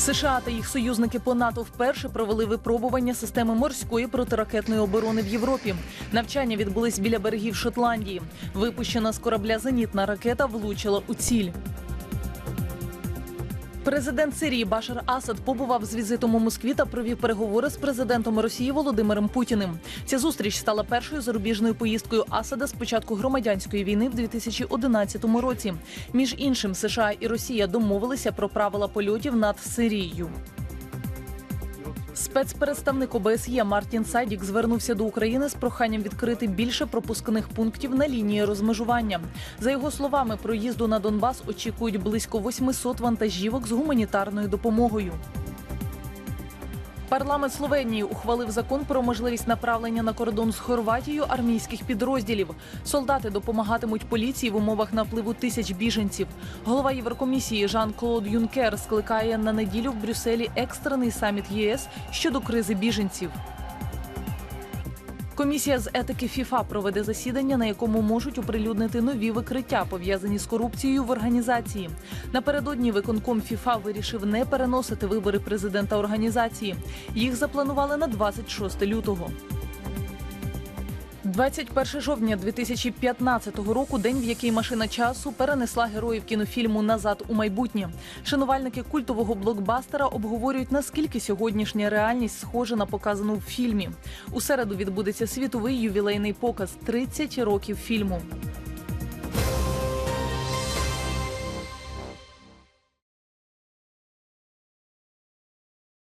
США та їх союзники по НАТО вперше провели випробування системи морської протиракетної оборони в Європі. Навчання відбулись біля берегів Шотландії. Випущена з корабля зенітна ракета влучила у ціль. Президент Сирії Башар Асад побував з візитом у Москві та провів переговори з президентом Росії Володимиром Путіним. Ця зустріч стала першою зарубіжною поїздкою Асада з початку громадянської війни в 2011 році. Між іншим, США і Росія домовилися про правила польотів над Сирією. Спецпредставник ОБСЄ Мартін Сайдік звернувся до України з проханням відкрити більше пропускних пунктів на лінії розмежування. За його словами, проїзду на Донбас очікують близько 800 вантажівок з гуманітарною допомогою. Парламент Словенії ухвалив закон про можливість направлення на кордон з Хорватією армійських підрозділів. Солдати допомагатимуть поліції в умовах напливу тисяч біженців. Голова Єврокомісії Жан-Клод Юнкер скликає на неділю в Брюсселі екстрений саміт ЄС щодо кризи біженців. Комісія з етики ФІФА проведе засідання, на якому можуть оприлюднити нові викриття, пов'язані з корупцією в організації. Напередодні виконком ФІФА вирішив не переносити вибори президента організації. Їх запланували на 26 лютого. 21 жовтня 2015 року, день, в який машина часу перенесла героїв кінофільму Назад у майбутнє. Шанувальники культового блокбастера обговорюють, наскільки сьогоднішня реальність схожа на показану в фільмі. У середу відбудеться світовий ювілейний показ 30 років фільму.